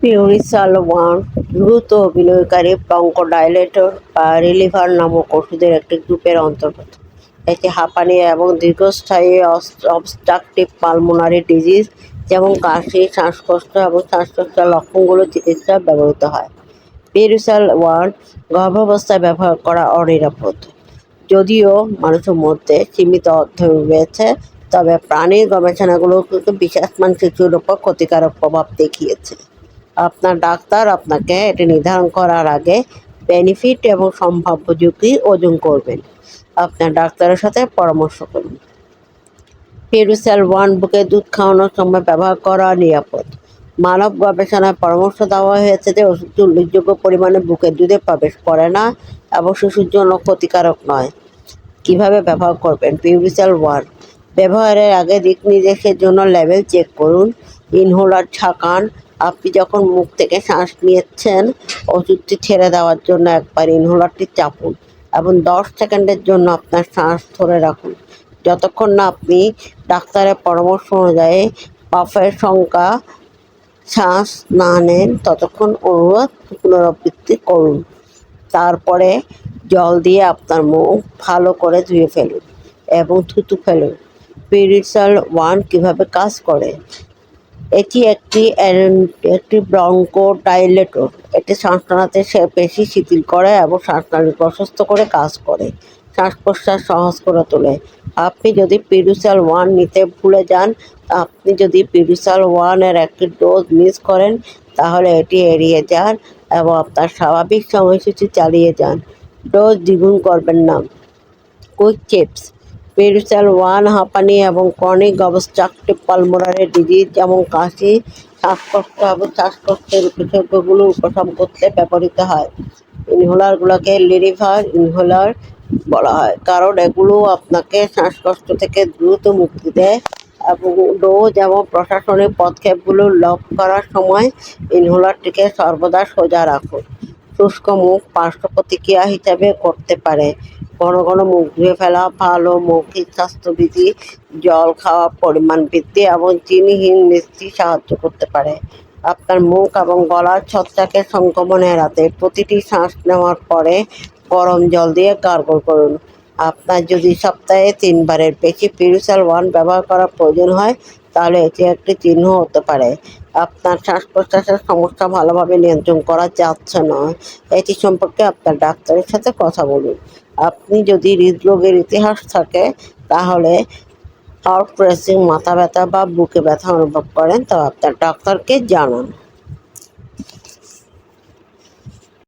পিউরিসাল one দ্রুত অভিনয়কারী bronchodilator বা reliever নামক ওষুধের একটি গ্রুপের অন্তর্গত। এটি হাঁপানি এবং দীর্ঘস্থায়ী অবস্ট্রাকটিভ পালমোনারি ডিজিজ যেমন কাশি, শ্বাসকষ্ট এবং শ্বাসকষ্টের লক্ষণগুলো চিকিৎসা ব্যবহৃত হয়। পিউরিসাল ওয়ান গর্ভাবস্থায় ব্যবহার করা অনিরাপদ। যদিও মানুষের মধ্যে সীমিত অধ্যয়ন রয়েছে, তবে প্রাণীর গবেষণাগুলো কিন্তু বিশেষমান শিশুর উপর ক্ষতিকারক প্রভাব দেখিয়েছে। আপনার ডাক্তার আপনাকে এটি নির্ধারণ করার আগে বেনিফিট এবং সম্ভাব্য ঝুঁকি ওজন করবেন। আপনার ডাক্তারের সাথে পরামর্শ করুন। পেরুসেল ওয়ান বুকে দুধ খাওয়ানোর সময় ব্যবহার করা নিরাপদ। মানব গবেষণায় পরামর্শ দেওয়া হয়েছে যে ওষুধটি উল্লেখযোগ্য পরিমাণে বুকের দুধে প্রবেশ করে না এবং শিশুর জন্য ক্ষতিকারক নয়। কীভাবে ব্যবহার করবেন? পিউরিসেল ওয়ান ব্যবহারের আগে দিক নির্দেশের জন্য লেভেল চেক করুন। ইনহোলার ছাকান। আপনি যখন মুখ থেকে শ্বাস নিয়েছেন ওষুধটি ছেড়ে দেওয়ার জন্য একবার ইনহোলারটি চাপুন এবং দশ সেকেন্ডের জন্য আপনার শ্বাস ধরে রাখুন। যতক্ষণ না আপনি ডাক্তারের পরামর্শ অনুযায়ী পাফের সংখ্যা শ্বাস না নেন, ততক্ষণ অনুরোধ পুনরাবৃত্তি করুন। তারপরে জল দিয়ে আপনার মুখ ভালো করে ধুয়ে ফেলুন এবং থুতু ফেলুন। পিরিসাল ওয়ান কীভাবে কাজ করে? এটি একটি একটি ব্রঙ্কো ডাইলেটর এটি শ্বাসনালীতে সে পেশি শিথিল করে এবং শ্বাসনালী প্রশস্ত করে কাজ করে শ্বাস প্রশ্বাস সহজ করে তোলে। আপনি যদি পিরুসাল ওয়ান নিতে ভুলে যান, আপনি যদি পিরুসাল ওয়ানের একটি ডোজ মিস করেন, তাহলে এটি এড়িয়ে যান এবং আপনার স্বাভাবিক সময়সূচি চালিয়ে যান। ডোজ দ্বিগুণ করবেন না। Quick chips. পেরুসাল ওয়ান, হাঁপানি এবং ক্রনিক অবস্ট্রাকটিভ পালমোনারি ডিজিজ যেমন কাশি, শ্বাসকষ্ট এবং শ্বাসকষ্টের উপসর্গগুলো উপশম করতে ব্যবহৃত হয়। ইনহেলারগুলোকে লিরিভার ইনহেলার বলা হয়, কারণ এগুলো আপনাকে শ্বাসকষ্ট থেকে দ্রুত মুক্তি দেয় এবং ডোজ এবং প্রশাসনিক পদক্ষেপগুলো লক করার সময় ইনহেলারটিকে সর্বদা সোজা রাখুন। শুষ্ক মুখ পার্শ্ব প্রতিক্রিয়া হিসাবে করতে পারে। ঘন ঘন মুখ ধুয়ে ফেলা, ভালো মৌখিক স্বাস্থ্যবিধি, জল খাওয়া, পরিমাণ বৃদ্ধি এবং চিনিহীন মিষ্টি সাহায্য করতে পারে। আপনার মুখ এবং গলার ছত্রাকের সংক্রমণ এড়াতে প্রতিটি শ্বাস নেওয়ার পরে গরম জল দিয়ে গার্গল করুন। আপনার যদি সপ্তাহে তিনবারের বেশি পিরুসাল ওয়ান ব্যবহার করার প্রয়োজন হয়, তাহলে এটি একটি চিহ্ন হতে পারে। আপনার শ্বাস প্রশ্বাসের সমস্যা ভালোভাবে নিয়ন্ত্রণ করা যাচ্ছে না এটি সম্পর্কে আপনার ডাক্তারের সাথে কথা বলুন। আপনি যদি হৃদরোগের ইতিহাস থাকে, তাহলে হার্ট প্রেসিং মাথা ব্যথা বা বুকে ব্যথা অনুভব করেন তো আপনার ডাক্তারকে জানান।